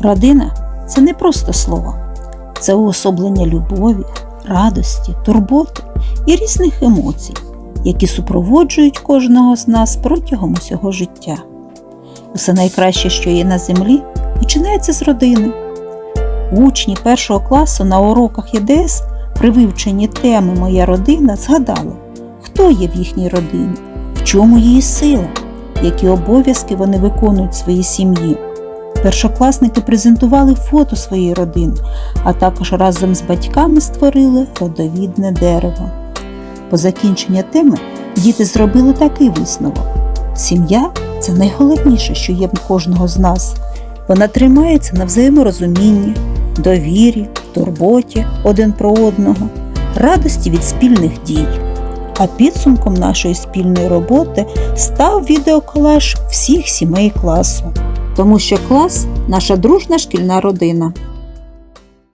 Родина це не просто слово, це уособлення любові, радості, турботи і різних емоцій, які супроводжують кожного з нас протягом усього життя. Усе найкраще, що є на землі, починається з родини. Учні першого класу на уроках ЄДС при вивченні теми Моя родина згадали, хто є в їхній родині, в чому її сила, які обов'язки вони виконують своїй сім'ї. Першокласники презентували фото своєї родини, а також разом з батьками створили родовідне дерево. По закінченні теми діти зробили такий висновок: сім'я це найголовніше, що є в кожного з нас. Вона тримається на взаєморозумінні, довірі, турботі один про одного, радості від спільних дій. А підсумком нашої спільної роботи став відеоколаж всіх сімей класу. Тому що клас наша дружна шкільна родина.